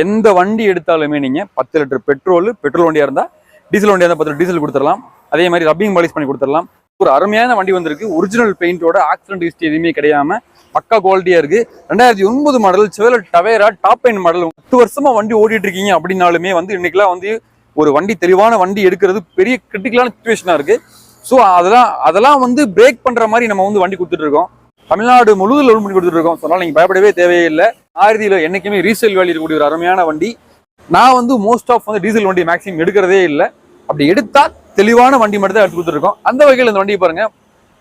எந்த வண்டி எடுத்தாலுமே நீங்கள் பத்து லிட்டர் பெட்ரோல் பெட்ரோல் வண்டியாக இருந்தால் டீசல் வண்டியாக இருந்தால் பத்து லிட்டர் டீசல் கொடுத்துடலாம். அதே மாதிரி ரப்பிங் பாலிஷ் பண்ணி கொடுத்துடலாம். ஒரு அருமையான வண்டி வந்திருக்கு. ஒரிஜினல் பெயிண்டோட ஆக்சிடென்ட் ஹிஸ்ட்ரி எதுவுமே கிடையாம பக்கா குவாலிட்டியா இருக்கு. ரெண்டாயிரத்தி ஒன்பது model Chevrolet Tavera top end model பத்து வருஷமா வண்டி ஓட்டிட்டு இருக்கீங்க அப்படின்னாலுமே வந்து இன்னைக்கெல்லாம் வந்து ஒரு வண்டி தெளிவான வண்டி எடுக்கிறது பெரிய கிரிட்டிக்கலான சுச்சுவேஷனா இருக்கு. ஸோ அதெல்லாம் அதெல்லாம் வந்து பிரேக் பண்ற மாதிரி நம்ம வந்து வண்டி கொடுத்துட்டு இருக்கோம். தமிழ்நாடு முழுவதும் லோன் பண்ணி கொடுத்துட்டு இருக்கோம். சொன்னாலும் நீங்க பயப்படவே தேவையில்லை இல்லை ஆயிரத்தில என்னைக்குமே ரீசேல் வேல்யூ இருக்கக்கூடிய ஒரு அருமையான வண்டி. நான் வந்து மோஸ்ட் ஆஃப் வந்து டீசல் வண்டி மேக்ஸிமம் எடுக்கிறதே இல்லை. அப்படி எடுத்தால் தெளிவான வண்டி மட்டும் தான் எடுத்து கொடுத்துருக்கோம். அந்த வகையில் இந்த வண்டியை பாருங்க.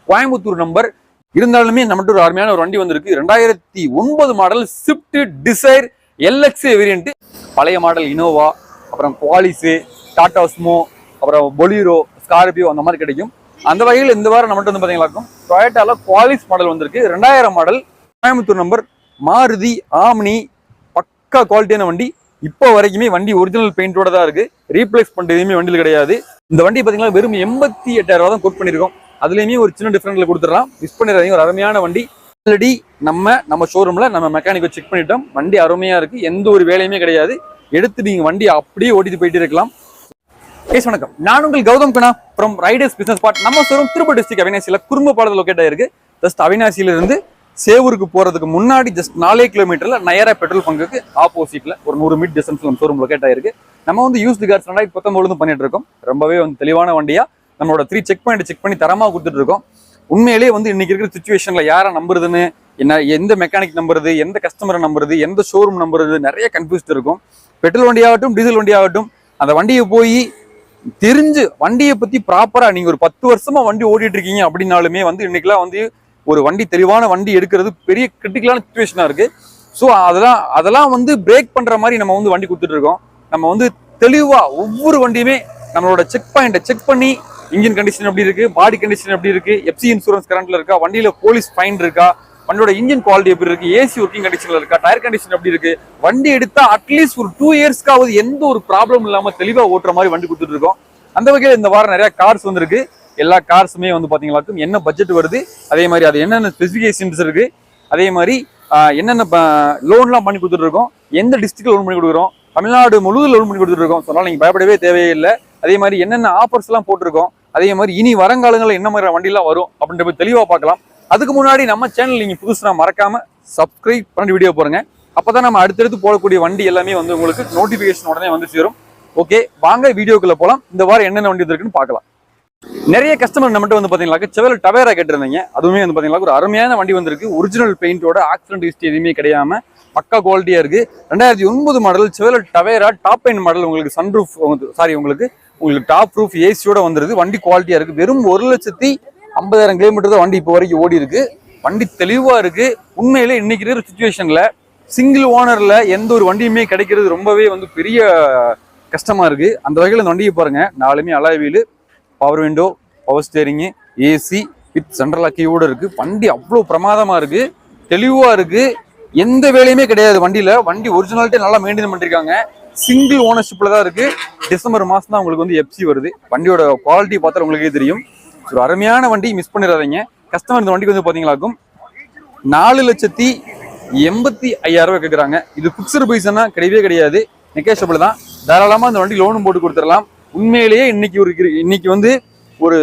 கோயம்புத்தூர் நம்பர் இருந்தாலுமே நம்மகிட்ட ஒரு அருமையான ஒரு வண்டி வந்திருக்கு. ரெண்டாயிரத்தி ஒன்பது model Swift Dzire LX variant பழைய மாடல் இனோவா அப்புறம் குவாலிஸு டாடா ஸ்மோ அப்புறம் பொலிரோ ஸ்கார்பியோ அந்த மாதிரி கிடைக்கும். அந்த வகையில் இந்த வாரம் நம்மகிட்ட வந்து பார்த்தீங்களாக்கும் டொயேட்டாவில் குவாலிஸ் மாடல் வந்திருக்கு. ரெண்டாயிரம் model Coimbatore number Maruti Omni பக்கா குவாலிட்டியான வண்டி. இப்போ வரைக்குமே வண்டி ஒரிஜினல் பெயிண்டோட தான் இருக்கு. ரீப்ளேஸ் பண்ணுறது எதுவுமே வண்டியில் கிடையாது. இந்த வண்டி பார்த்தீங்கன்னா வெறும் எண்பத்தி எட்டாயிரம் ரூபா தான் கோட் பண்ணியிருக்கோம். அதுலேயுமே ஒரு சின்ன டிஃப்ரெண்ட்டில் கொடுத்துடலாம். மிஸ் பண்ணிடுறீங்க ஒரு அருமையான வண்டி. ஆல்ரெடி நம்ம நம்ம ஷோரூமில் நம்ம மெக்கானிக்கை செக் பண்ணிட்டோம். வண்டி அருமையாக இருக்குது எந்த ஒரு வேலையுமே கிடையாது. எடுத்து நீங்கள் வண்டி அப்படியே ஓட்டிட்டு போயிட்டு இருக்கலாம். கேஸ் வணக்கம். நான் உங்கள் Gautham Guna from riders business part நம்ம ஷோரூம் திருப்பூர் டிஸ்ட்ரிக் அவினாசியில் குறும்ப பாலத்தில் லொக்கேட் ஆயிருக்கு. ஜஸ்ட் அவினாசியிலிருந்து சேவூருக்கு போறதுக்கு முன்னாடி ஜஸ்ட் நாலே கிலோமீட்டர்ல நயரா பெட்ரோல் பங்குக்கு ஆப்போசிட்ல ஒரு நூறு மீட் டிஸ்டன்ஸ்ல நம்ம ஷோரூம் லொக்கேட் ஆயிருக்கு நம்ம வந்து யூஸ்டு கார்ஸ் ரெண்டாயிரத்தி பத்தொன்பதுல பண்ணிட்டு இருக்கோம். ரொம்பவே வந்து தெளிவான வண்டியா நம்மளோட த்ரீ செக் பாயிண்ட் செக் பண்ணி தரமா கொடுத்துட்டு இருக்கோம். உண்மையிலேயே வந்து இன்னைக்கு இருக்கிற சுச்சுவேஷன்ல யாரை நம்புறதுன்னு என்ன எந்த மெக்கானிக் நம்புறது எந்த கஸ்டமரை நம்புறது எந்த ஷோரூம் நம்புறது நிறைய கன்ஃபியூஸ்ட் இருக்கும். பெட்ரோல் வண்டியாகட்டும் டீசல் வண்டியாகட்டும் அந்த வண்டியை போய் தெரிஞ்சு வண்டியை பத்தி ப்ராப்பரா நீங்க ஒரு பத்து வருஷமா வண்டி ஓடிட்டு இருக்கீங்க அப்படின்னாலுமே வந்து இன்னைக்கெல்லாம் வந்து ஒரு வண்டி தெளிவான வண்டி எடுக்கிறது பெரிய கிரிட்டிக்கலான சுச்சுவேஷனாக இருக்குது ஸோ அதெல்லாம் அதெல்லாம் வந்து பிரேக் பண்ணுற மாதிரி நம்ம வந்து வண்டி கொடுத்துட்டு இருக்கோம். நம்ம வந்து தெளிவாக ஒவ்வொரு வண்டியுமே நம்மளோட செக் பாயிண்ட்டை செக் பண்ணி இன்ஜின் கண்டிஷன் எப்படி இருக்குது பாடி கண்டிஷன் எப்படி இருக்குது எஃப்சி இன்சூரன்ஸ் கரண்ட்டில் இருக்கா வண்டியில் போலீஸ் ஃபைன் இருக்கா வண்டியோட இன்ஜின் குவாலிட்டி எப்படி இருக்கு ஏசி ஒர்க்கிங் கண்டிஷன்ல இருக்கா டயர் கண்டிஷன் எப்படி இருக்கு வண்டி எடுத்தா அட்லீஸ்ட் ஒரு டூ இயர்ஸ்க்காவது எந்த ஒரு ப்ராப்ளம் இல்லாம தெளிவா ஓட்டுற மாதிரி வண்டி கொடுத்துட்டு இருக்கோம். அந்த வகையில் இந்த வாரம் நிறைய கார்ஸ் வந்திருக்கு. எல்லா கார்ஸுமே வந்து பார்த்தீங்களாக்கும் என்ன பட்ஜெட் வருது அதே மாதிரி அது என்னென்ன ஸ்பெசிஃபிகேஷன்ஸ் இருக்குது அதே மாதிரி என்னென்ன லோன்லாம் பண்ணி கொடுத்துட்ருக்கோம் எந்த டிஸ்ட்ரிக்ட் லோன் பண்ணி கொடுக்குறோம் தமிழ்நாடு முழுவதும் லோன் பண்ணி கொடுத்துட்ருக்கோம் சொன்னால் நீங்கள் பயப்படவே தேவையே இல்லை அதே மாதிரி என்னென்ன ஆஃபர்ஸ்லாம் போட்டிருக்கோம் அதே மாதிரி இனி வருங்காலங்களில் என்ன மாதிரி வண்டிலாம் வரும் அப்படின்ற போய் தெளிவாக பார்க்கலாம். அதுக்கு முன்னாடி நம்ம சேனல் நீங்கள் புதுசுனா மறக்காமல் சப்ஸ்கிரைப் பண்ணி வீடியோ போகிறங்க அப்போ தான் நம்ம அடுத்தடுத்து போடக்கூடிய வண்டி எல்லாமே வந்து உங்களுக்கு நோட்டிஃபிகேஷன் உடனே வந்து சேரும். ஓகே வாங்க வீடியோக்குள்ளே போகலாம் இந்த வாரம் என்னென்ன வண்டி இருக்குன்னு பார்க்கலாம். நிறைய கஸ்டமர் நம்மகிட்ட வந்து பார்த்தீங்கன்னா செவல் டவேரா கேட்டிருந்தீங்க. அதுவுமே வந்து பார்த்தீங்கன்னா ஒரு அருமையான வண்டி வந்திருக்கு. ஒரிஜினல் பெயிண்டோட ஆக்சிடென்ட் ஹிஸ்ட்ரி எதுவுமே கிடையாம பக்கா குவாலிட்டியா இருக்கு. ரெண்டாயிரத்தி ஒன்பது model Chevrolet Tavera top end model உங்களுக்கு சன்ரூஃப் சாரி உங்களுக்கு உங்களுக்கு டாப் ரூஃப் ஏசியோட வந்துருது. வண்டி குவாலிட்டியா இருக்கு. வெறும் ஒரு லட்சத்தி ஐம்பதாயிரம் கிலோமீட்டர் தான் வண்டி இப்போ வரைக்கும் ஓடி இருக்கு. வண்டி தெளிவா இருக்கு. உண்மையிலே இன்னைக்கு இருக்கிற சுச்சுவேஷன்ல சிங்கிள் ஓனர்ல எந்த ஒரு வண்டியுமே கிடைக்கிறது ரொம்பவே வந்து பெரிய கஷ்டமா இருக்கு. அந்த வகையில் இந்த வண்டியை பாருங்க. நாலுமே alloy wheel power window power steering AC with சென்ட்ரலாக அக்கியோட இருக்குது வண்டி அவ்வளோ பிரமாதமாக இருக்குது தெளிவாக இருக்குது எந்த வேலையுமே கிடையாது வண்டியில். வண்டி ஒரிஜினாலிட்டி நல்லா மெயின்டைன் பண்ணியிருக்காங்க சிங்கிள் ஓனர்ஷிப்பில் தான் இருக்குது டிசம்பர் மாதம் தான் உங்களுக்கு வந்து எஃப்சி வருது. வண்டியோட குவாலிட்டி பார்த்தா உங்களுக்கே தெரியும். ஒரு அருமையான வண்டி மிஸ் பண்ணிடாதீங்க. கஸ்டமர் இந்த வண்டிக்கு வந்து பார்த்தீங்களாக்கும் நாலு லட்சத்தி எண்பத்தி ஐயாயிரம் ரூபாய் கேட்குறாங்க இது பிக்சர் பைசனா கிடையவே கிடையாது. நெகேஷபிள் தான். தாராளமாக இந்த வண்டி லோனும் போட்டு கொடுத்துடலாம். உண்மையிலேயே இன்னைக்கு ஒரு இன்னைக்கு வந்து ஒரு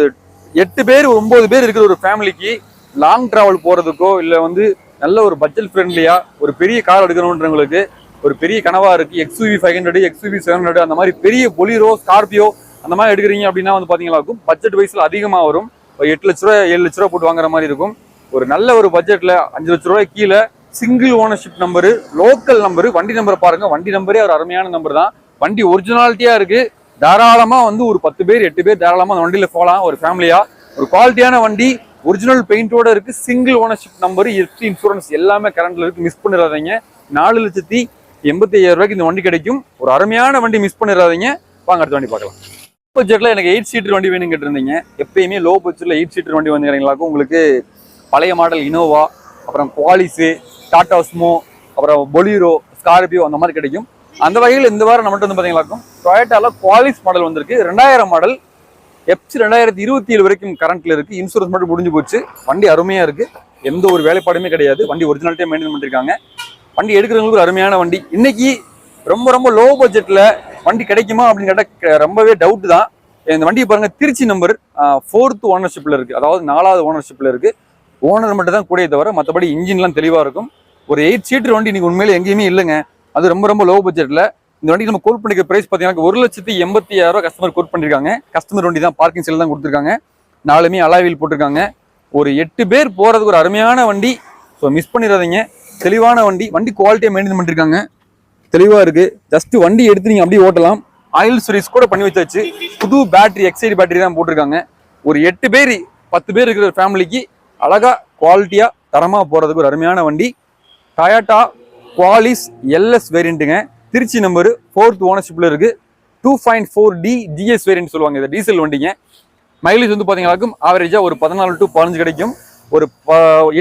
எட்டு பேர் ஒன்பது பேர் இருக்கிற ஒரு ஃபேமிலிக்கு லாங் டிராவல் போறதுக்கோ இல்ல வந்து நல்ல ஒரு பட்ஜெட் ஃப்ரெண்ட்லியா ஒரு பெரிய கார் எடுக்கணுன்றவங்களுக்கு ஒரு பெரிய கனவா இருக்கு XUV five hundred XUV seven hundred அந்த மாதிரி பெரிய பொலிரோ ஸ்கார்பியோ அந்த மாதிரி எடுக்கிறீங்க அப்படின்னா வந்து பாத்தீங்களாக்கும் பட்ஜெட் வைஸ்ல அதிகமா வரும். ஒரு எட்டு லட்ச ரூபாய் ஏழு லட்ச ரூபாய் போட்டு வாங்குற மாதிரி இருக்கும். ஒரு நல்ல ஒரு பட்ஜெட்ல அஞ்சு லட்ச ரூபாய் கீழே single ownership number local number வண்டி நம்பர் பாருங்க வண்டி நம்பரே ஒரு அருமையான நம்பர் தான். வண்டி ஒரிஜினாலிட்டியா இருக்கு. தாராளமாக வந்து ஒரு பத்து பேர் எட்டு பேர் தாராளமாக அந்த வண்டியில் போகலாம் ஒரு ஃபேமிலியாக ஒரு குவாலிட்டியான வண்டி ஒரிஜினல் பெயிண்டோட இருக்கு single ownership number FT insurance எல்லாமே கரண்ட்ல இருக்கு மிஸ் பண்ணிடாதீங்க. நாலு லட்சத்தி எண்பத்தி ஐயாயிரம் ரூபாய்க்கு இந்த வண்டி கிடைக்கும். ஒரு அருமையான வண்டி மிஸ் பண்ணிடாதீங்க. வாங்க அடுத்த வண்டி பார்க்கலாம். பட்ஜெட்டில் எனக்கு எயிட் சீட்டர் வண்டி வேணும் கேட்டிருந்தீங்க. எப்பயுமே லோ பட்ஜெட்டில் எயிட் சீட்டர் வண்டி வந்துக்கிறீங்களாக்கும் உங்களுக்கு பழைய மாடல் இனோவா அப்புறம் குவாலிஸு டாடா ஸ்மோ அப்புறம் பொலிரோ ஸ்கார்பியோ அந்த மாதிரி கிடைக்கும். அந்த வகையில் இந்த வாரம் நம்மகிட்ட வந்து பார்த்தீங்களாக்கும் டொயேட்டாவில் குவாலிஸ் மாடல் வந்திருக்கு. ரெண்டாயிரம் மாடல் எப்சி ரெண்டாயிரத்தி இருபத்தி ஏழு வரைக்கும் கரண்ட்டில் இருக்குது இன்சூரன்ஸ் மட்டும் முடிஞ்சு போச்சு. வண்டி அருமையாக இருக்குது எந்த ஒரு வேலைப்பாடுமே கிடையாது. வண்டி ஒரிஜினாலிட்டியா மெயின்டைன் பண்ணியிருக்காங்க வண்டி எடுக்கிறவங்களுக்கு ஒரு அருமையான வண்டி. இன்னைக்கு ரொம்ப ரொம்ப லோ பட்ஜெட்டில் வண்டி கிடைக்குமா அப்படின்னு கேட்டால் ரொம்பவே டவுட் தான். இந்த வண்டியை பாருங்க. திருச்சி நம்பர் ஃபோர்த்து ஓனர்ஷிப்பில் இருக்குது அதாவது நாலாவது ஓனர்ஷிப்பில் இருக்குது ஓனர் மட்டும் தான் கூடிய தவிர மற்றபடி இன்ஜின்லாம் தெளிவாக இருக்கும். ஒரு எயிட் சீட்டர் வண்டி இன்றைக்கி உண்மையிலே எங்கேயுமே இல்லைங்க. அது ரொம்ப ரொம்ப லோ. பட்ஜெட்ல இந்த வண்டிக்கு நம்ம கோட் பண்ணிக்கிற பிரைஸ் பார்த்தீங்கன்னா ஒரு லட்சத்தி எண்பத்தி ஆயிரம் கஸ்டமர் கோட் பண்ணிருக்காங்க. கஸ்டமர் வண்டி தான் பார்க்கிங் செல் தான் கொடுத்துருக்காங்க. நாலுமே அலாவில் போட்டிருக்காங்க. ஒரு எட்டு பேர் போறதுக்கு ஒரு அருமையான வண்டி. ஸோ மிஸ் பண்ணிடாதீங்க. தெளிவான வண்டி. வண்டி குவாலிட்டியாக மெயின்டைன் பண்ணிருக்காங்க. தெளிவா இருக்கு. ஜஸ்ட் வண்டி எடுத்து நீங்க அப்படியே ஓட்டலாம். ஆயில் சர்வீஸ் கூட பண்ணி வச்சாச்சு. புது பேட்டரி எக்ஸைடு பேட்டரி தான் போட்டிருக்காங்க. ஒரு எட்டு பேர் பத்து பேர் இருக்கிற ஃபேமிலிக்கு அழகா குவாலிட்டியா தரமா போறதுக்கு ஒரு அருமையான வண்டி. டயாட்டா குவாலிஸ் எல்எஸ் வேரியண்ட்டுங்க திருச்சி நம்பர் ஃபோர்த் ஓனர்ஷிப்பில் இருக்குது two point four D GS variant சொல்லுவாங்க. இது டீசல் வண்டிங்க. மைலேஜ் வந்து பார்த்தீங்கன்னாக்கும் ஆவரேஜாக ஒரு பதினாலு டு பதினஞ்சு கிடைக்கும். ஒரு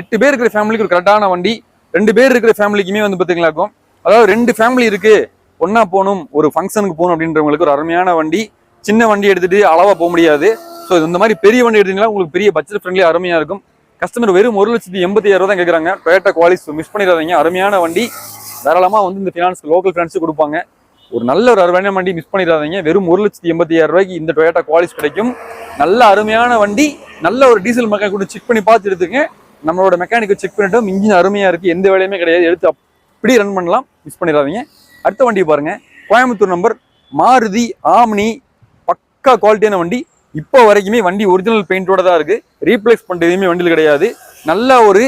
எட்டு பேர் இருக்கிற ஃபேமிலிக்கு ஒரு கரெக்டான வண்டி. ரெண்டு பேர் இருக்கிற ஃபேமிலிக்குமே வந்து பார்த்தீங்களாக்கும் அதாவது ரெண்டு ஃபேமிலி இருக்குது ஒன்றா போகணும் ஒரு ஃபங்க்ஷனுக்கு போகணும் அப்படின்றவங்களுக்கு ஒரு அருமையான வண்டி. சின்ன வண்டி எடுத்துகிட்டு அளவாக போக முடியாது. ஸோ இந்த மாதிரி பெரிய வண்டி எடுத்தீங்கன்னா உங்களுக்கு பெரிய பட்ஜெட் ஃப்ரெண்ட்லி அருமையாக இருக்கும். கஸ்டமர் வெறும் ஒரு லட்சத்தி எண்பத்தி ஆயிரம் தான் கேட்குறாங்க டொயேட்டா குவாலிஸ் மிஸ் பண்ணிடாதீங்க. அருமையான வண்டி. தாராளமாக வந்து இந்த ஃபினான்ஸ் லோக்கல் ஃபினான்ஸு கொடுப்பாங்க. ஒரு நல்ல ஒரு அருமையான வண்டி மிஸ் பண்ணிடாதீங்க. வெறும் ஒரு லட்சத்தி எண்பத்தாயிரம் ரூபாய்க்கு இந்த டொயேட்டா குவாலிஸ் கிடைக்கும். நல்ல அருமையான வண்டி. நல்ல ஒரு டீசல் மெக்கானிக் கூட செக் பண்ணி பார்த்து எடுத்துங்க நம்மளோட மெக்கானிக்கை செக் பண்ணிட்டோம். இன்ஜின் அருமையாக இருக்குது எந்த வேலையுமே கிடையாது. எடுத்து அப்படியே ரன் பண்ணலாம். மிஸ் பண்ணிடாதீங்க. அடுத்த வண்டி பாருங்கள் கோயம்புத்தூர் நம்பர் மாருதி ஆம்னி. பக்கா குவாலிட்டியான வண்டி. இப்போ வரைக்குமே வண்டி ஒரிஜினல் பெயிண்டோட தான் இருக்கு. ரீப்ளேஸ் பண்ணுறது எதுவுமே வண்டியில் கிடையாது. நல்ல ஒரு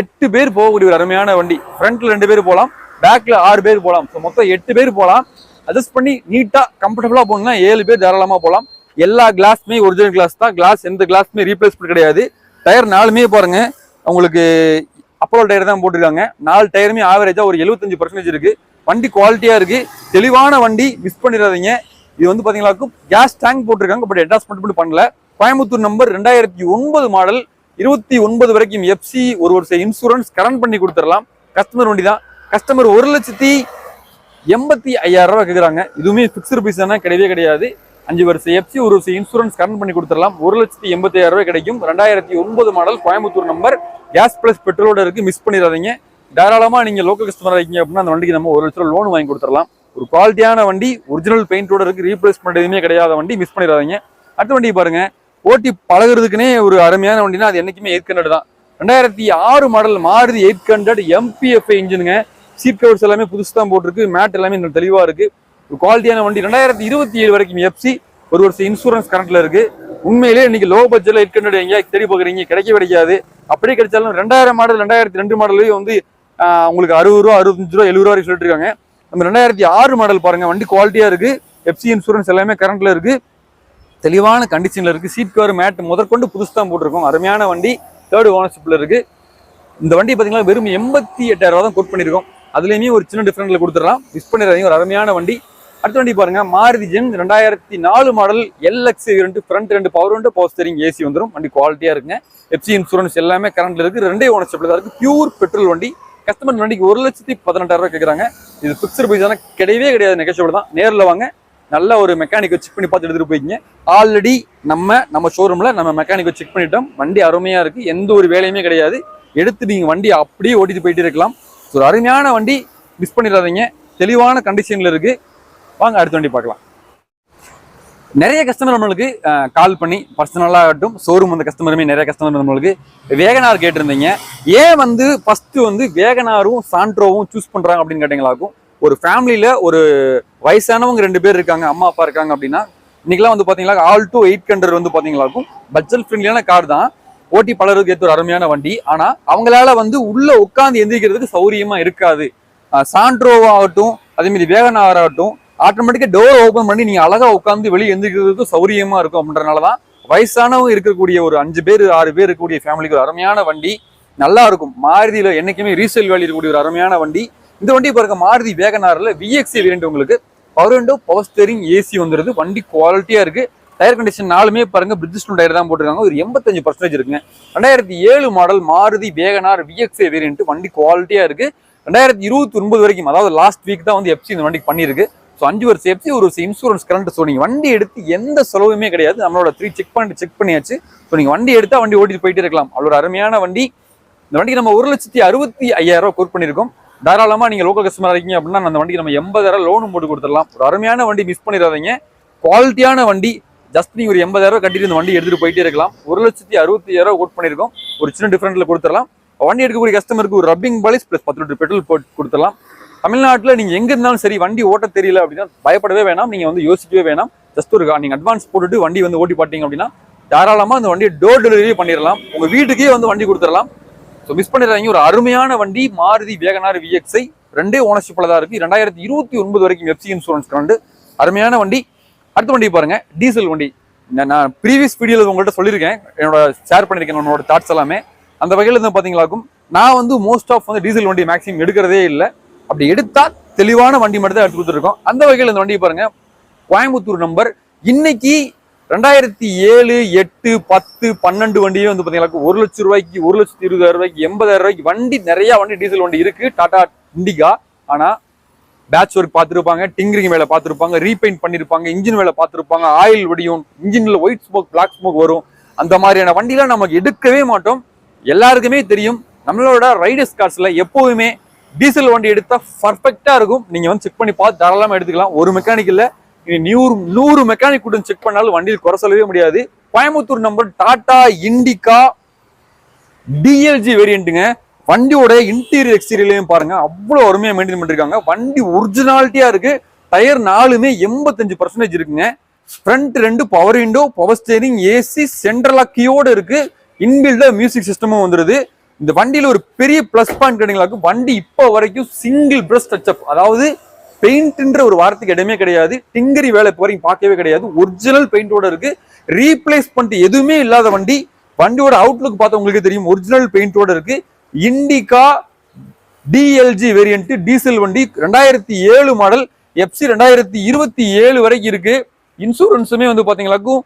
எட்டு பேர் போகக்கூடிய ஒரு அருமையான வண்டி. ஃப்ரண்ட்ல ரெண்டு பேர் போகலாம் பேக்ல ஆறு பேர் போகலாம். ஸோ மொத்தம் எட்டு பேர் போகலாம். அட்ஜஸ்ட் பண்ணி நீட்டா கம்ஃபர்டபுளா போகணும்னா ஏழு பேர் தாராளமாக போகலாம். எல்லா கிளாஸுமே ஒரிஜினல் கிளாஸ் தான். கிளாஸ் எந்த கிளாஸுமே ரீப்ளேஸ் கிடையாது. டயர் நாலுமே பாருங்க. உங்களுக்கு அப்போலோ டயர் தான் போட்டிருக்காங்க. நாலு டயருமே ஆவரேஜா ஒரு 75% பர்சன்டேஜ் இருக்கு. வண்டி குவாலிட்டியா இருக்கு. தெளிவான வண்டி மிஸ் பண்ணிடாதீங்க. இது வந்து பாத்தீங்கன்னா கேஸ் டேங்க் போட்டிருக்காங்க பட் அட்டாச்மெண்ட் மட்டும் பண்ணல. கோயம்புத்தூர் நம்பர் ரெண்டாயிரத்தி ஒன்பது மாடல் இருபத்தி ஒன்பது வரைக்கும் எஃப்சி ஒரு வருஷம் இன்சூரன்ஸ் கரண்ட் பண்ணி கொடுத்துடலாம். கஸ்டமர் வண்டி தான் கஸ்டமர் ஒரு லட்சத்தி எண்பத்தி ஐயாயிரம் ரூபாய் கேட்குறாங்க இதுவுமே ஃபிக்ஸ்டு பீஸ் தானே கிடையவே கிடையாது. அஞ்சு வருஷம் எஃப்சி ஒரு வருஷம் இன்சூரன்ஸ் கரண்ட் பண்ணி கொடுத்துடலாம். ஒரு லட்சத்தி எண்பத்தி ஐயாயிரம் ரூபாய் கிடைக்கும். ரெண்டாயிரத்தி ஒன்பது model Coimbatore number gas plus பெட்ரோலோட இருக்கு மிஸ் பண்ணிடாதீங்க. தாராளமாக நீங்கள் லோக்கல் கஸ்டமர் இருக்கீங்க அப்படின்னா அந்த வண்டிக்கு நம்ம ஒரு லட்ச ரூபா லோன் வாங்கி கொடுத்துடலாம். ஒரு குவாலிட்டியான வண்டி ஒரிஜினல் பெயிண்டோட இருக்கு ரீப்ளேஸ்மெண்ட் எதுவுமே கிடையாத வண்டி மிஸ் பண்ணிடாதீங்க. அடுத்த வண்டி பாருங்க. ஓட்டி பழகுறதுக்குனே ஒரு அருமையான வண்டினா அது என்னைக்குமே எயிட் ஹண்ட்ரட் தான். ரெண்டாயிரத்தி ஆறு மாடல் மாறுது எயிட் ஹண்ட்ரட் எம்பிஎஃப் இன்ஜினுங்க சீட் கவர்ஸ் எல்லாமே புதுசு தான் போட்டிருக்கு. மேட் எல்லாமே இன்னும் தெளிவாக இருக்கு. ஒரு குவாலிட்டியான வண்டி. ரெண்டாயிரத்தி இருபத்தி ஏழு வரைக்கும் எஃப்சி ஒரு வருஷம் இன்சூரன்ஸ் கரண்ட்ல இருக்கு. உண்மையிலேயே இன்னைக்கு லோ பட்ஜெட்ல எயிட் ஹண்ட்ரட் எங்கேயா தேடி பார்க்குறீங்க. கிடைக்க கிடைக்காது. அப்படியே கிடைச்சாலும் ரெண்டாயிரம் மாடல் ரெண்டாயிரத்தி ரெண்டு மாடல்லையும் வந்து உங்களுக்கு அறுபது ரூபா அறுபத்தஞ்சு ரூபா எழுபது ரூபா வரைக்கும் சொல்லிட்டு இருக்காங்க. நம்ம ரெண்டாயிரத்தி ஆறு மாடல் பாருங்க. வண்டி குவாலிட்டியா இருக்கு. எஃப்சி இன்சூரன்ஸ் எல்லாமே கரண்ட்ல இருக்கு. தெளிவான கண்டிஷன்ல இருக்கு. சீட் கவர் மேட் முதற்கொண்டு புதுசு தான் போட்டிருக்கோம். அருமையான வண்டி. தேர்ட் ஓனர்ஷிப்ல இருக்கு. இந்த வண்டி பாத்தீங்கன்னா வெறும் எண்பத்தி எட்டாயிரம் ரூபா தான் கோட் பண்ணிருக்கோம் அதுலயுமே ஒரு சின்ன டிஃபரெண்ட்ல கொடுத்துடலாம். மிஸ் பண்ணிடுறாங்க ஒரு அருமையான வண்டி. அடுத்த வண்டி பாருங்க. மாருதி ஜென் ரெண்டாயிரத்தி நாலு மாடல் எல்எக்ஸ் ரெண்டு ஃப்ரண்ட் ரெண்டு பவர் ரெண்டு பவர் ஸ்டரிங் ஏசி வந்துடும் வண்டி குவாலிட்டியா இருக்குங்க. எஃப்சி இன்சூரன்ஸ் எல்லாமே கரண்ட்ல இருக்கு. ரெண்டே ஓனர்ஷிப்ல தான் இருக்கு. பியூர் பெட்ரோல் வண்டி. கஸ்டமர் வண்டிக்கு ஒரு லட்சத்தி பதினெட்டாயிரம் ரூபாய் கேட்குறாங்க இது பிக்சர் பைஸ் ஆனால் கிடையவே கிடையாது. நெகஷியபிள் தான். நேரில் வாங்க. நல்ல ஒரு மெக்கானிக்கை செக் பண்ணி பார்த்து எடுத்துகிட்டு போய்க்கிங்க ஆல்ரெடி நம்ம நம்ம ஷோரூம்ல நம்ம மெக்கானிக்கை செக் பண்ணிட்டோம். வண்டி அருமையா இருக்கு. எந்த ஒரு வேலையுமே கிடையாது. எடுத்து நீங்க வண்டி அப்படியே ஓட்டிட்டு போயிட்டு இருக்கலாம். ஒரு அருமையான வண்டி மிஸ் பண்ணிடாதீங்க. தெளிவான கண்டிஷன்ல இருக்கு. வாங்க அடுத்த வண்டி பார்க்கலாம். நிறைய கஸ்டமர் நம்மளுக்கு கால் பண்ணி பர்சனலாக ஆகட்டும் ஷோரூம் வந்த கஸ்டமருமே நிறைய கஸ்டமர் நம்மளுக்கு வேகனார் கேட்டிருந்தீங்க. ஏன் வந்து ஃபஸ்ட்டு வந்து வேகனாரும் சாண்ட்ரோவும் சூஸ் பண்ணுறாங்க அப்படின்னு கேட்டீங்களாக்கும் ஒரு ஃபேமிலியில் ஒரு வயசானவங்க ரெண்டு பேர் இருக்காங்க அம்மா அப்பா இருக்காங்க அப்படின்னா இன்றைக்கெலாம் வந்து பார்த்தீங்களா ஆல் டூ எயிட் ஹண்ட்ரட் வந்து பார்த்தீங்களாக்கும் பட்ஜெட் ஃப்ரெண்ட்லியான கார் தான். ஓட்டி பலருக்கு ஏற்ற ஒரு அருமையான வண்டி. ஆனால் அவங்களால வந்து உள்ளே உட்காந்து எந்திரிக்கிறதுக்கு சௌரியமாக இருக்காது. சாண்ட்ரோவாகட்டும் வேகனார் ஆகட்டும் ஆட்டோமேட்டிக்காக டோர் ஓபன் பண்ணி நீங்கள் அழகாக உட்காந்து வெளியே எந்திரிக்கிறதுக்கு சௌரியமாக இருக்கும் அப்படின்றனாலதான் வயசானவங்க இருக்கக்கூடிய ஒரு அஞ்சு பேர் ஆறு பேர் இருக்கக்கூடிய ஃபேமிலிக்கு ஒரு அருமையான வண்டி நல்லா இருக்கும். மாருதியில் என்னைக்குமே ரீசேல் வேலி இருக்கக்கூடிய ஒரு அருமையான வண்டி. இந்த வண்டி பாருங்க மாருதி வேகனாரில் விஎக்சி வேரியண்ட் உங்களுக்கு. Power window power steering AC வந்துருது. வண்டி குவாலிட்டியாக இருக்குது டயர் கண்டிஷன் நாலுமே பாருங்க பிரிட்ஜஸ்டோன் டயர் தான் போட்டிருக்காங்க. ஒரு எண்பத்தஞ்சு பர்சன்டேஜ் இருக்குங்க. ரெண்டாயிரத்தி ஏழு model Maruti WagonR VXI variant வண்டி குவாலிட்டியாக இருக்குது ரெண்டாயிரத்தி இருபத்தி ஒன்பது வரைக்கும் அதாவது லாஸ்ட் வீக் தான் வந்து எஃப்சி இந்த வண்டிக்கு பண்ணியிருக்கு. ஸோ அஞ்சு வருஷம் சேஃப்டி ஒரு வருஷம் இன்சூரன்ஸ் கரண்ட் ஸோ நீங்கள் வண்டி எடுத்து எந்த செலவுமே கிடையாது. நம்மளோட த்ரீ செக் பண்ணிட்டு செக் பண்ணியாச்சு. ஸோ நீங்கள் வண்டி எடுத்தா வண்டி ஓட்டிட்டு போயிட்டே இருக்கலாம். அவ்வளோ ஒரு அருமையான வண்டி. இந்த வண்டிக்கு நம்ம ஒரு லட்சத்தி அறுபத்தி ஐயாயிரம் கோட் பண்ணியிருக்கோம். தாராளமா நீங்க லோக்கல் கஸ்டமர் இருக்கீங்க அப்படின்னா அந்த வண்டிக்கு நம்ம எண்பதாயிரம் லோன் போட்டு கொடுத்துடலாம். ஒரு அருமையான வண்டி மிஸ் பண்ணிடாதீங்க. குவாலிட்டியான வண்டி. ஜஸ்ட் நீங்க ஒரு எண்பதாயிரம் கட்டிட்டு இந்த வண்டி எடுத்துட்டு போயிட்டே இருக்கலாம். ஒரு லட்சத்தி அறுபத்தி ஐயாயிரம் கோட் பண்ணிருக்கோம் ஒரு சின்ன டிஃப்ரெண்ட்டில் கொடுத்துடலாம். வண்டி எடுக்கக்கூடிய கஸ்டமருக்கு ஒரு ரப்பிங் பாலிஸ் ப்ளஸ் பத்து லிட்டர் பெட்ரோல் போட்டு கொடுத்துடலாம். தமிழ்நாட்டில் நீங்கள் எங்கே இருந்தாலும் சரி வண்டி ஓட்ட தெரியல அப்படின்னா பயப்படவே வேணாம். நீங்கள் வந்து யோசிக்கவே வேணாம். ஜஸ்ட் ஒரு நீங்கள் அட்வான்ஸ் போட்டுட்டு வண்டி வந்து ஓட்டி பார்த்தீங்க அப்படின்னா தாராளமாக அந்த வண்டியை டோர் டெலிவரி பண்ணிடலாம். உங்கள் வீட்டுக்கே வந்து வண்டி கொடுத்துடலாம். ஸோ மிஸ் பண்ணிடுறாங்க ஒரு அருமையான வண்டி மாருதி வேகனார் விஎக்ஸ்ஐ ரெண்டே ஓனர்ஷிப்பில் தான் இருக்குது ரெண்டாயிரத்தி இருபத்தி ஒன்பது வரைக்கும் எஃப்சி இன்சூரன்ஸ் கரண்டு அருமையான வண்டி. அடுத்த வண்டி பாருங்கள் டீசல் வண்டி. நான் நான் ப்ரீவியஸ் வீடியோவில் உங்கள்கிட்ட சொல்லியிருக்கேன். என்னோட ஷேர் பண்ணியிருக்கேன். என்னோட தாட்ஸ் எல்லாமே. அந்த வகையில் இருந்து பார்த்தீங்களாக்கும் நான் வந்து மோஸ்ட் ஆஃப் வந்து டீசல் வண்டி மேக்ஸிமம் எடுக்கிறதே இல்லை. அப்படி எடுத்தா தெளிவான வண்டி மட்டும் தான் எடுத்து கொடுத்துருக்கோம். அந்த வகையில் இந்த வண்டியை பாருங்க. கோயம்புத்தூர் நம்பர் இன்னைக்கு ரெண்டாயிரத்தி ஏழு எட்டு பத்து பன்னெண்டு வண்டியே வந்து பார்த்தீங்கன்னா ஒரு லட்சம் ரூபாய்க்கு ஒரு லட்சத்தி இருபதாயிரம் ரூபாய்க்கு எண்பதாயிரம் ரூபாய்க்கு வண்டி நிறையா வண்டி டீசல் வண்டி இருக்கு. டாடா இண்டிகா ஆனால் பேட்ச் ஒர்க் பார்த்துருப்பாங்க டிங்கரிங் வேலை பார்த்துருப்பாங்க ரீபெயிண்ட் பண்ணியிருப்பாங்க இன்ஜின் வேலை பார்த்துருப்பாங்க ஆயில் வடியும் இன்ஜின்ல ஒயிட் ஸ்மோக் பிளாக் ஸ்மோக் வரும். அந்த மாதிரியான வண்டிலாம் நமக்கு எடுக்கவே மாட்டோம். எல்லாருக்குமே தெரியும் நம்மளோட ரைடர்ஸ் கார்ஸில் எப்போதுமே டீசல் வண்டி எடுத்தால் பர்ஃபெக்டாக இருக்கும். நீங்கள் வந்து செக் பண்ணி பார்த்து தாராளமாக எடுத்துக்கலாம். ஒரு மெக்கானிக் இல்லை. நூறு நூறு மெக்கானிக் கூட செக் பண்ணாலும் வண்டியில் குறை சொல்லவே முடியாது. Coimbatore number Tata Indica DLG வேரியண்ட்டுங்க வண்டியோட இன்டீரியர் எக்ஸ்டீரியர்லையும் பாருங்க. அவ்வளோ அருமையாக மெயின்டைன் பண்ணிருக்காங்க. வண்டி ஒரிஜினாலிட்டியாக இருக்கு. டயர் நாலுமே எண்பத்தஞ்சு பர்சன்டேஜ் இருக்குங்க. ஃப்ரண்ட் ரெண்டு power window power steering AC central அக்கியோடு இருக்கு. இன்பில்ட மியூசிக் சிஸ்டமும் வந்துருது. இந்த வண்டியில் ஒரு பெரிய ப்ளஸ் பாயிண்ட் கேட்டீங்களாக்கு வண்டி இப்போ வரைக்கும் சிங்கிள் பிரஸ் டச்சப் அதாவது பெயிண்ட்ன்ற ஒரு வார்த்தைக்கு இடமே கிடையாது டிங்கரி வேலை இப்போ வரைக்கும் பார்க்கவே கிடையாது ஒரிஜினல் பெயிண்டோட இருக்கு. ரீப்ளேஸ்மெண்ட் எதுவுமே இல்லாத வண்டி வண்டியோட அவுட்லுக் பார்த்தா உங்களுக்கு தெரியும் ஒரிஜினல் பெயிண்டோட இருக்கு. இண்டிகா டிஎல்ஜி வேரியன்ட் டீசல் வண்டி ரெண்டாயிரத்தி ஏழு மாடல் எஃப்சி ரெண்டாயிரத்தி இருபத்தி ஏழு வரைக்கும் இருக்கு. இன்சூரன்ஸுமே வந்து பார்த்தீங்களாக்கும்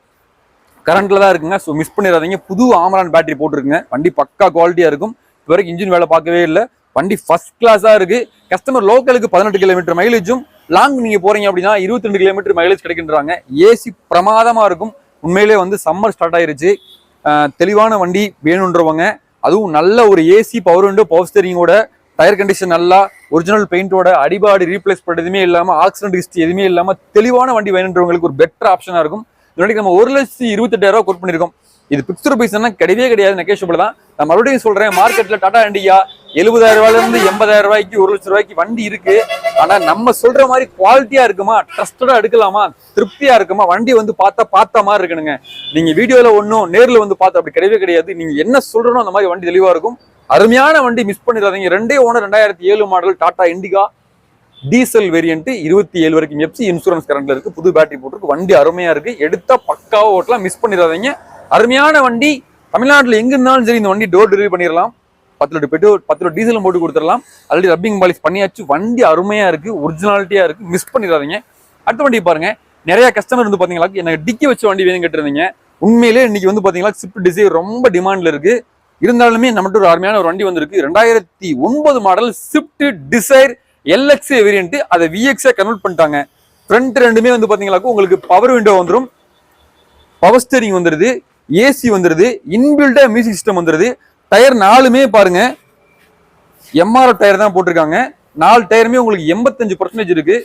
கரண்ட்ல தான் இருக்குங்க. ஸோ மிஸ் பண்ணிடாதீங்க. புது ஆமரான் பேட்டரி போட்டிருக்குங்க. வண்டி பக்கா குவாலிட்டியா இருக்கும். இது வரைக்கும் இன்ஜின் வேலை பார்க்கவே இல்லை. வண்டி ஃபர்ஸ்ட் கிளாஸா இருக்கு. கஸ்டமர் லோக்கலுக்கு பதினெட்டு கிலோமீட்டர் மைலேஜும் லாங் நீங்க போறீங்க அப்படின்னா இருபத்தி ரெண்டு கிலோமீட்டர் மைலேஜ் கிடைக்கின்றாங்க. ஏசி பிரமாதமா இருக்கும். உண்மையிலே வந்து சம்மர் ஸ்டார்ட் ஆயிருச்சு. தெளிவான வண்டி வேணுன்றவங்க அதுவும் நல்ல ஒரு ஏசி பவர் விண்டோ பவர் ஸ்டேரிங்கோட டயர் கண்டிஷன் நல்லா ஒரிஜினல் பெயிண்டோட அடிபாடி ரீப்ளேஸ் பண்ண எதுவுமே இல்லாமல் ஆக்சிடென்ட் ஹிஸ்ட்ரி எதுவுமே இல்லாமல் தெளிவான வண்டி வேணுன்றவங்களுக்கு ஒரு பெட்டர் ஆப்ஷனாக இருக்கும். இந்த நம்ம ஒரு லட்சத்தி இருபத்தெட்டாயிரம் ரூபா கோட் பண்ணிருக்கோம் இது பிக்சர் ருபீஸ் கிடையவே கிடையாது நெகேஷபிள் தான். நான் மறுபடியும் சொல்றேன் மார்க்கெட்ல டாடா இண்டியா எழுபதாயிரம் ரூபாயில இருந்து எண்பதாயிரம் ரூபாய்க்கு ஒரு லட்சம் ரூபாய்க்கு வண்டி இருக்கு. ஆனா நம்ம சொல்ற மாதிரி குவாலிட்டியா இருக்குமா? ட்ரஸ்டடா எடுக்கலாமா? திருப்தியா இருக்குமா? வண்டி வந்து பார்த்தா பார்த்த மாதிரி இருக்கணுங்க. நீங்க வீடியோல ஒன்றும் நேர்ல வந்து பார்த்தா அப்படி கிடையவே கிடையாது. நீங்க என்ன சொல்றனோ அந்த மாதிரி வண்டி தெளிவா இருக்கும். அருமையான வண்டி மிஸ் பண்ணிடாதீங்க. ரெண்டே ஒன்று ரெண்டாயிரத்தி ஏழு model Tata Indica diesel variant இருபத்தி ஏழு வரைக்கும் எப்சி இன்சூரன்ஸ் கரண்ட்ல இருக்கு. புது பேட்டரி போட்டிருக்கு. வண்டி அருமையா இருக்கு. எடுத்தா பக்காவா ஓட்டலாம். மிஸ் பண்ணிடாதீங்க. அருமையான வண்டி. தமிழ்நாட்டில் எங்க இருந்தாலும் சரி இந்த வண்டி டோர் டெலிவரி பண்ணிடலாம். பத்து லிட்டர் பெட்ரோல் பத்து லிட்டர் டீசலும் போட்டு கொடுத்துடலாம். ஆல்ரெடி ரப்பிங் பாலிஷ் பண்ணியாச்சு. வண்டி அருமையா இருக்கு. ஒரிஜினாலிட்டியா இருக்கு. மிஸ் பண்ணிடாதீங்க. அடுத்த வண்டி பாருங்க. நிறைய கஸ்டமர் வந்து பாத்தீங்களா எனக்கு டிக்கி வச்ச வண்டி வேணும் கேட்டிருந்தீங்க. உண்மையிலே இன்னைக்கு வந்து பாத்தீங்களா ஸ்விஃப்ட் டிசைர் ரொம்ப டிமாண்ட்ல இருக்கு. இருந்தாலுமே நம்மகிட்ட ஒரு அருமையான ஒரு வண்டி வந்திருக்கு. ரெண்டாயிரத்தி ஒன்பது model Swift Dzire LXI variant அதை விஎக்ஸே கன்வெர்ட் பண்ணிட்டாங்க. ஃப்ரண்ட் ரெண்டுமே வந்து பாத்தீங்களாக்கும் உங்களுக்கு பவர் விண்டோ வந்துடும் பவர் ஸ்டேரிங் வந்துடுது ஏசி வந்துடுது இன்பில்டா மியூசிக் சிஸ்டம் வந்துருது. டயர் நாலுமே பாருங்க. எம்ஆர்எஃப் டயர் தான் போட்டிருக்காங்க. நாலு டயருமே உங்களுக்கு எண்பத்தஞ்சு பர்சன்டேஜ் இருக்கு.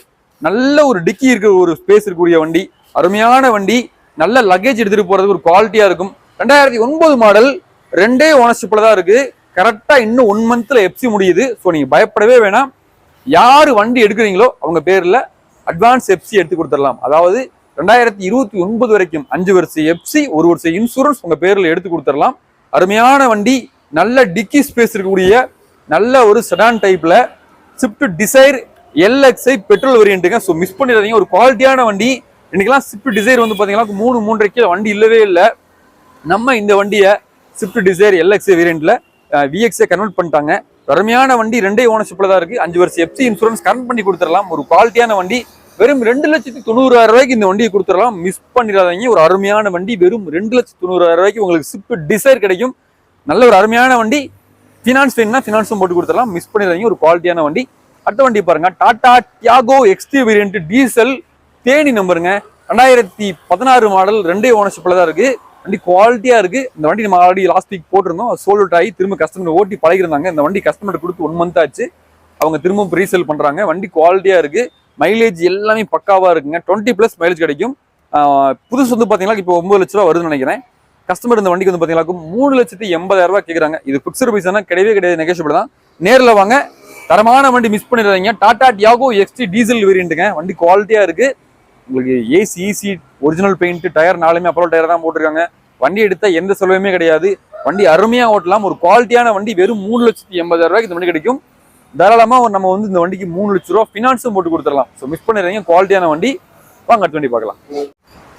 நல்ல ஒரு டிக்கி இருக்கிற ஒரு ஸ்பேஸ் இருக்கக்கூடிய வண்டி. அருமையான வண்டி. நல்ல லக்கேஜ் எடுத்துகிட்டு போகிறதுக்கு ஒரு குவாலிட்டியாக இருக்கும். ரெண்டாயிரத்தி ஒன்பது மாடல் ரெண்டே ஓனர்ஷிப்பில் தான் இருக்குது கரெக்டாக இன்னும் ஒன் மந்த்தில் எப்சி முடியுது. ஸோ நீங்கள் பயப்படவே வேணாம். யாரு வண்டி எடுக்கிறீங்களோ அவங்க பேர்ல அட்வான்ஸ் எப்சி எடுத்து கொடுத்துடலாம். அதாவது ரெண்டாயிரத்தி இருபத்தி ஒன்பது வரைக்கும் அஞ்சு வருஷம் எப்சி ஒரு வருஷம் இன்சூரன்ஸ் உங்க பேர்ல எடுத்து கொடுத்துடலாம். அருமையான வண்டி நல்ல டிக்கி ஸ்பேஸ் இருக்கக்கூடிய நல்ல ஒரு செடான் டைப்ல ஸ்விஃப்ட் டிசைர் எல்எக்ஸ்ஐ பெட்ரோல் வேரியண்ட்டுங்க ஸோ மிஸ் பண்ணிடாதீங்க. ஒரு குவாலிட்டியான வண்டி. இன்னைக்கெல்லாம் ஸ்விஃப்ட் டிசைர் வந்து பார்த்தீங்கன்னா மூணு மூன்றரைக்கு வண்டி இல்லவே இல்லை. நம்ம இந்த வண்டியை ஸ்விஃப்ட் டிசைர் எல்எக்ஸ்ஐ வேரியண்ட்டில் விஎக்ஸை கன்வெர்ட் பண்ணிட்டாங்க. அருமையான வண்டி ரெண்டே ஓனர்ஷிப்பில் தான் இருக்குது அஞ்சு வருஷம் எஃப்சி இன்சூரன்ஸ் கரண்ட் பண்ணி கொடுத்துடலாம். ஒரு குவாலிட்டியான வண்டி வெறும் ரெண்டு லட்சத்தி தொண்ணூறாயிரம் ரூபாய்க்கு இந்த வண்டியை கொடுத்துடலாம். மிஸ் பண்ணிடாதீங்க. ஒரு அருமையான வண்டி வெறும் ரெண்டு லட்சத்தி தொண்ணூறாயிரம் ரூபாய்க்கு உங்களுக்கு ஸ்விஃப்ட் டிசைர் கிடைக்கும். நல்ல ஒரு அருமையான வண்டி. ஃபினான்ஸ் வேணும்னா ஃபினான்ஸும் போட்டு கொடுத்துடலாம். மிஸ் பண்ணிடாதீங்க. ஒரு குவாலிட்டியான வண்டி. அடுத்த வண்டி பாருங்க. Tata Tiago XT variant diesel Theni நம்பருங்க ரெண்டாயிரத்தி பதினாறு மாடல் ரெண்டே ஓனர்ஷிப்பில் தான் இருக்குது வண்டி குவாலிட்டியாக இருக்குது இந்த வண்டி நம்ம ஆல்ரெடி லாஸ்ட் வீக் போட்டிருந்தோம். சோல்ட் ஆகி திரும்ப கஸ்டமர் ஓட்டி பழகிருந்தாங்க இந்த வண்டி கஸ்டமர் கொடுத்து ஒன் மந்த் ஆச்சு. அவங்க திரும்பவும் ரீசேல் பண்ணுறாங்க வண்டி குவாலிட்டியாக இருக்குது மைலேஜ் எல்லாமே பக்காவாக இருக்குங்க. டுவெண்ட்டி ப்ளஸ் மைலேஜ் கிடைக்கும். புதுசு வந்து பார்த்தீங்கன்னா இப்போ ஒம்பது லட்ச ரூபா வருதுன்னு நினைக்கிறேன். கஸ்டமர் இந்த வண்டிக்கு வந்து பாத்தீங்கன்னா மூணு லட்சத்தி எண்பதாயிரம் ரூபாய் கேட்குறாங்க இது பிக்சர் பைசானா கிடையவே கிடையாது. நெகோஷியபிள் தான். நேரில் வாங்க. தரமான வண்டி மிஸ் பண்ணிடுறீங்க டாடா டியாகோ எக்ஸ்டி டீசல் வேரியண்ட்டுங்க வண்டி குவாலிட்டியாக இருக்குது உங்களுக்கு AC easy original paint tyre நாலுமே அப்புறம் டயர் தான் போட்டிருக்காங்க. வண்டி எடுத்தால் எந்த செலவுமே கிடையாது. வண்டி அருமையாக ஓட்டலாம். ஒரு குவாலிட்டியான வண்டி வெறும் மூணு லட்சத்தி எண்பதாயிரம் ரூபாய்க்கு இந்த வண்டி கிடைக்கும். தாராளமாக நம்ம வந்து இந்த வண்டிக்கு மூணு லட்ச ரூபா ஃபினான்ஸும் போட்டு கொடுத்துடலாம். ஸோ மிஸ் பண்ணிடுறீங்க குவாலிட்டியான வண்டி. வாங்க அடுத்த வண்டி பார்க்கலாம்.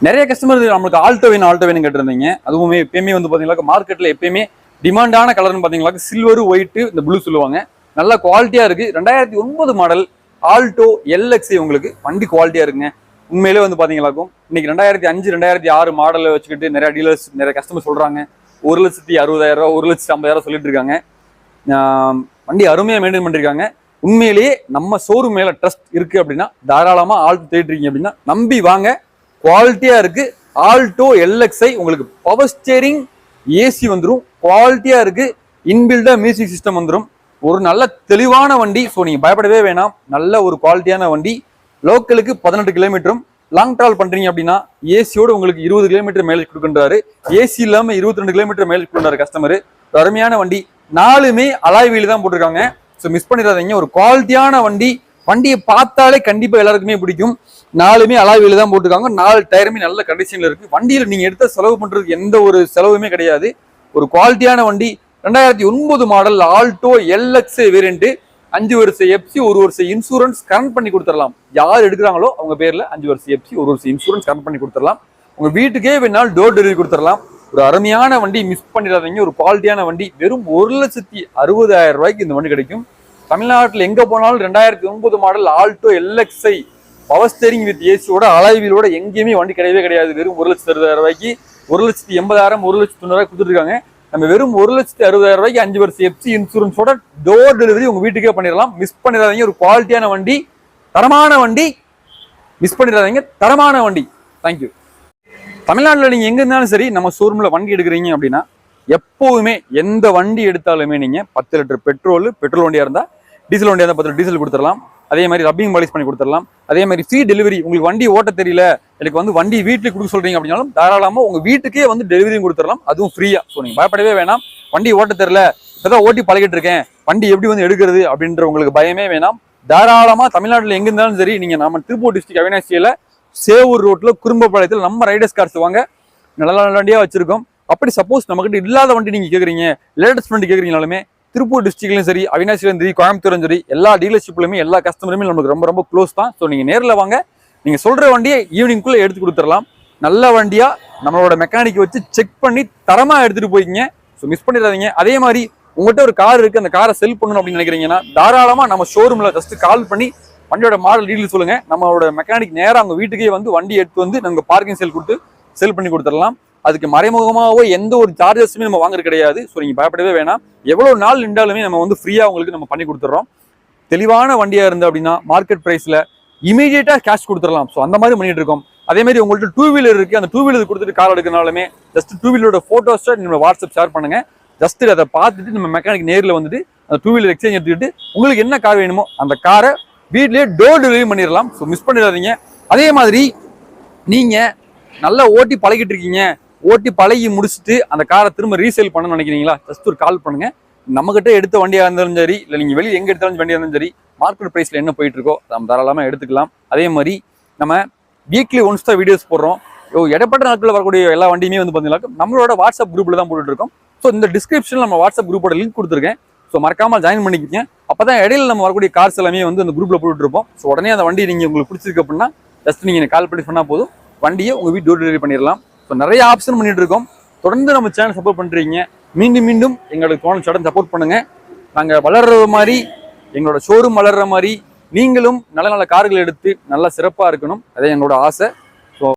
நிறைய கஸ்டமர் நம்மளுக்கு ஆல்டோ வேணும் ஆல்டோ வேணும் கேட்டிருந்தீங்க. அதுவுமே எப்பயுமே வந்து பார்த்தீங்களா மார்க்கெட்டில் எப்பயுமே டிமாண்டான கலர்னு பார்த்தீங்களா சில்வரு ஒயிட்டு இந்த ப்ளூ சொல்லுவாங்க. நல்ல குவாலிட்டியாக இருக்குது ரெண்டாயிரத்தி ஒன்பது மாடல் ஆல்டோ எல்எக்ஸி உங்களுக்கு வண்டி குவாலிட்டியாக இருக்குங்க. உண்மையிலே வந்து பார்த்தீங்களாக்கும் இன்னைக்கு ரெண்டாயிரத்தி அஞ்சு ரெண்டாயிரத்தி ஆறு மாடலை வச்சுக்கிட்டு நிறைய டீலர்ஸ் நிறைய கஸ்டமர் சொல்றாங்க. ஒரு லட்சத்தி அறுபதாயிரம் ரூபா ஒரு லட்சத்தி ஐம்பதாயிரம் சொல்லிட்டு இருக்காங்க. வண்டி அருமையாக மெயின்டைன் பண்ணிருக்காங்க. உண்மையிலேயே நம்ம ஷோரூம் மேல ட்ரஸ்ட் இருக்கு அப்படின்னா தாராளமா தேடிட்டு தேடிருக்கீங்க அப்படின்னா நம்பி வாங்க. குவாலிட்டியா இருக்கு. ஆல்டோ எல்எக்ஸ்ஐ உங்களுக்கு பவர் ஸ்டேரிங் ஏசி வந்துடும் குவாலிட்டியா இருக்கு. இன்பில்டா மியூசிக் சிஸ்டம் வந்துடும் ஒரு நல்ல தெளிவான வண்டி. ஸோ நீங்க பயப்படவே வேணாம். நல்ல ஒரு குவாலிட்டியான வண்டி. லோக்கலுக்கு பதினெட்டு கிலோமீட்டரும் லாங் ட்ராவல் பண்றீங்க அப்படின்னா ஏசியோடு உங்களுக்கு இருபது கிலோமீட்டர் மைலேஜ் கொடுக்கின்றாரு. ஏசி இல்லாம இருபத்தி ரெண்டு கிலோமீட்டர் மைலேஜ் கொடுக்குறாரு கஸ்டமர் அருமையான வண்டி. நாலுமே அலாய் வீல் தான் போட்டிருக்காங்க. ஸோ மிஸ் பண்ணிடாதீங்க. ஒரு குவாலிட்டியான வண்டி. வண்டியை பார்த்தாலே கண்டிப்பாக எல்லாருக்குமே பிடிக்கும். நாலுமே அலாய் தான் போட்டிருக்காங்க. நாலு டயருமே நல்ல கண்டிஷனில் இருக்கு. வண்டியில் நீங்கள் எடுத்த செலவு பண்றதுக்கு எந்த ஒரு செலவுமே கிடையாது. ஒரு குவாலிட்டியான வண்டி. ரெண்டாயிரத்தி ஒன்பது மாடல் ஆல்டோ எல்எக்ஸ் வேரியன்ட் அஞ்சு வருஷம் எப்சி ஒரு வருஷம் இன்சூரன்ஸ் கரண்ட் பண்ணி கொடுத்துடலாம். யார் எடுக்கிறாங்களோ அவங்க பேரில் அஞ்சு வருஷம் எப்சி ஒரு வருஷம் இன்சூரன்ஸ் கரண்ட் பண்ணி கொடுத்துடலாம். உங்கள் வீட்டுக்கே வேணாலும் டோர் டெலிவரி கொடுத்துடலாம். ஒரு அருமையான வண்டி மிஸ் பண்ணிடாதீங்க. ஒரு குவாலிட்டியான வண்டி வெறும் ஒரு லட்சத்தி அறுபதாயிரம் ரூபாய்க்கு இந்த வண்டி கிடைக்கும். தமிழ்நாட்டில் எங்கே போனாலும் ரெண்டாயிரத்தி ஒன்பது model Alto LXI power steering with ஏசியோட அலைவீலோட எங்கேயுமே வண்டி கிடையவே கிடையாது. வெறும் ஒரு லட்சத்தி அறுபதாயிரம் ரூபாய்க்கு ஒரு லட்சத்தி எண்பதாயிரம் ஒரு லட்சத்தி தொண்ணூறு கொடுத்துருக்காங்க நம்ம வெறும் ஒரு லட்சத்தி அறுபதாயிரம் ரூபாய்க்கு அஞ்சு வருஷம் எஃப்சி இன்சூரன்ஸோட டோர் டெலிவரி உங்க வீட்டுக்கே பண்ணிடலாம். மிஸ் பண்ணிடாதீங்க. ஒரு குவாலிட்டியான வண்டி தரமான வண்டி மிஸ் பண்ணிடாதீங்க. தரமான வண்டி. தேங்க்யூ தமிழ்நாட்டில் நீங்க எங்க இருந்தாலும் சரி நம்ம ஷோரூம்ல வண்டி எடுக்கிறீங்க அப்படின்னா எப்போதுமே எந்த வண்டி எடுத்தாலுமே நீங்க பத்து லிட்டர் பெட்ரோல் பெட்ரோல் வண்டியா இருந்தா டீசல் வண்டியா இருந்தா பத்து லிட்டர் டீசல் கொடுத்துடலாம். அதே மாதிரி ரப்பிங் பாலிஷ் பண்ணி கொடுத்துடலாம். அதே மாதிரி ஃப்ரீ டெலிவரி உங்களுக்கு வண்டி ஓட்ட தெரியல எனக்கு வந்து வண்டி வீட்டுக்கு கொடுக்க சொல்றீங்க அப்படின்னாலும் தாராளமாக உங்க வீட்டுக்கே வந்து டெலிவரியும் கொடுத்துடலாம். அதுவும் ஃப்ரீயா ஸோ நீங்க பயப்படவே வேணாம். வண்டி ஓட்ட தெரியல இப்பதான் ஓட்டி பழகிட்டு இருக்கேன். வண்டி எப்படி வந்து எடுக்கிறது அப்படின்ற உங்களுக்கு பயமே வேணாம். தாராளமா தமிழ்நாட்டில் எங்க இருந்தாலும் சரி நீங்க நம்ம திருப்பூர் டிஸ்ட்ரிக்ட் அவினாசியில சேவூர் ரோட்ல குறும்பப்பாளையத்தில் நம்ம ரைடர்ஸ் கார்ஸ் வாங்க. நல்ல நல்ல வண்டியா வச்சிருக்கோம். அப்படி சப்போஸ் நம்மகிட்ட இல்லாத வண்டி நீங்க கேக்குறீங்க லேட்டஸ்ட் வண்டி கேக்குறீங்கனாலுமே திருப்பூர் டிஸ்ட்ரிக்ட்லையும் சரி அவினாசிலும் சரி கோயம்புத்தூரும் சரி எல்லா டீலர்ஷிப்லையுமே எல்லா கஸ்டமருமே நமக்கு ரொம்ப ரொம்ப க்ளோஸ் தான். ஸோ நீங்கள் நேரில் வாங்க. நீங்கள் சொல்கிற வண்டியை ஈவினிங்குள்ளே எடுத்து கொடுத்துடலாம். நல்ல வண்டியாக நம்மளோட மெக்கானிக் வச்சு செக் பண்ணி தரமாக எடுத்துகிட்டு போய்க்கிங்க. ஸோ மிஸ் பண்ணிடாதீங்க. அதே மாதிரி உங்கள்கிட்ட ஒரு கார் இருக்குது அந்த காரை செல் பண்ணணும் அப்படின்னு நினைக்கிறீங்கன்னா தாராளமாக நம்ம ஷோரூமில் ஜஸ்ட் கால் பண்ணி வண்டியோட மாடல் டீட்டெயில் சொல்லுங்கள் நம்மளோட மெக்கானிக் நேராக அவங்க வீட்டுக்கே வந்து வண்டி எடுத்து வந்து நாங்கள் பார்க்கிங் செல் கொடுத்து செல் பண்ணி கொடுத்துடலாம். அதுக்கு மறைமுகமாகவோ எந்த ஒரு சார்ஜஸுமே நம்ம வாங்குறது கிடையாது. ஸோ நீங்கள் பயப்படவே வேணாம். எவ்வளோ நாள் நின்றாலுமே நம்ம வந்து ஃப்ரீயாக உங்களுக்கு நம்ம பண்ணி கொடுத்துட்றோம் தெளிவான வண்டியாக இருந்து அப்படின்னா மார்க்கெட் ப்ரைஸில் இமீடியட்டாக கேஷ் கொடுத்துடலாம். ஸோ அந்த மாதிரி பண்ணிட்டு இருக்கோம். அதே மாதிரி உங்கள்கிட்ட டூ வீலர் இருக்குது அந்த டூ வீலர் கொடுத்துட்டு கார் எடுக்கிறனாலுமே ஜஸ்ட் டூ வீலரோட ஃபோட்டோஸை நம்ம வாட்ஸ்அப் ஷேர் பண்ணுங்கள் ஜஸ்ட் அதை பார்த்துட்டு நம்ம மெக்கானிக் நேரில் வந்துட்டு அந்த டூ வீலர் எக்ஸ்சேஞ்ச் எடுத்துக்கிட்டு உங்களுக்கு என்ன கார் வேணுமோ அந்த காரை வீட்லயே டோர் டெலிவரி பண்ணிடலாம். ஸோ மிஸ் பண்ணிடாதீங்க. அதே மாதிரி நீங்கள் நல்லா ஓட்டி பழகிட்டு இருக்கீங்க. ஓட்டி பழகி முடிச்சுட்டு அந்த காரை திரும்ப ரீசேல் பண்ணணும்னு நினைக்கிறீங்களா? ஜஸ்ட் ஒரு கால் பண்ணுங்க. நம்மகிட்ட எடுத்த வண்டியாக இருந்தாலும் சரி இல்லை நீங்கள் வெளியே எங்கே எடுத்தாலும் வண்டியாக இருந்தாலும் சரி மார்க்கெட் ப்ரைஸில் என்ன போயிட்டு இருக்கோ நம்ம தாராளமாக எடுத்துக்கலாம். அதே மாதிரி நம்ம வீக்லி ஒன்ஸ் தான் வீடியோஸ் போடுறோம். ஓ இடப்பட்ட நாட்களில் வரக்கூடிய எல்லா வண்டியுமே வந்து பார்த்தீங்கன்னா நம்மளோட வாட்ஸ்அப் குரூப்பில் தான் போட்டுட்டு இருக்கோம் ஸோ இந்த டிஸ்கிரிப்ஷனில் நம்ம வாட்ஸ்அப் குரூப்போட லிங்க் கொடுத்துருக்கேன். ஸோ மறக்காமல் ஜாயின் பண்ணிக்கிட்டீங்க அப்போ தான் இடையில நம்ம வரக்கூடிய கார்ஸ் எல்லாமே வந்து அந்த குரூப்பில் போட்டுட்டுருப்போம். ஸோ உடனே அந்த வண்டி நீங்கள் உங்களுக்கு பிடிச்சிருக்கு அப்படின்னா ஜஸ்ட் நீங்கள் கால் பண்ணி சொன்னால் போதும். வண்டியை உங்கள் வீட்டு டோர் டெலிவரி பண்ணிடலாம். ஸோ நிறைய ஆப்ஷன் பண்ணிட்டு இருக்கோம் தொடர்ந்து நம்ம சேனல் சப்போர்ட் பண்ணுறீங்க மீண்டும் மீண்டும் எங்களுக்கு தோணும் சடன் சப்போர்ட் பண்ணுங்க. நாங்கள் வளர்ற மாதிரி எங்களோட ஷோரூம் வளர்ற மாதிரி நீங்களும் நல்ல நல்ல கார்கள் எடுத்து நல்லா சிறப்பாக இருக்கணும். அதே எங்களோட ஆசை.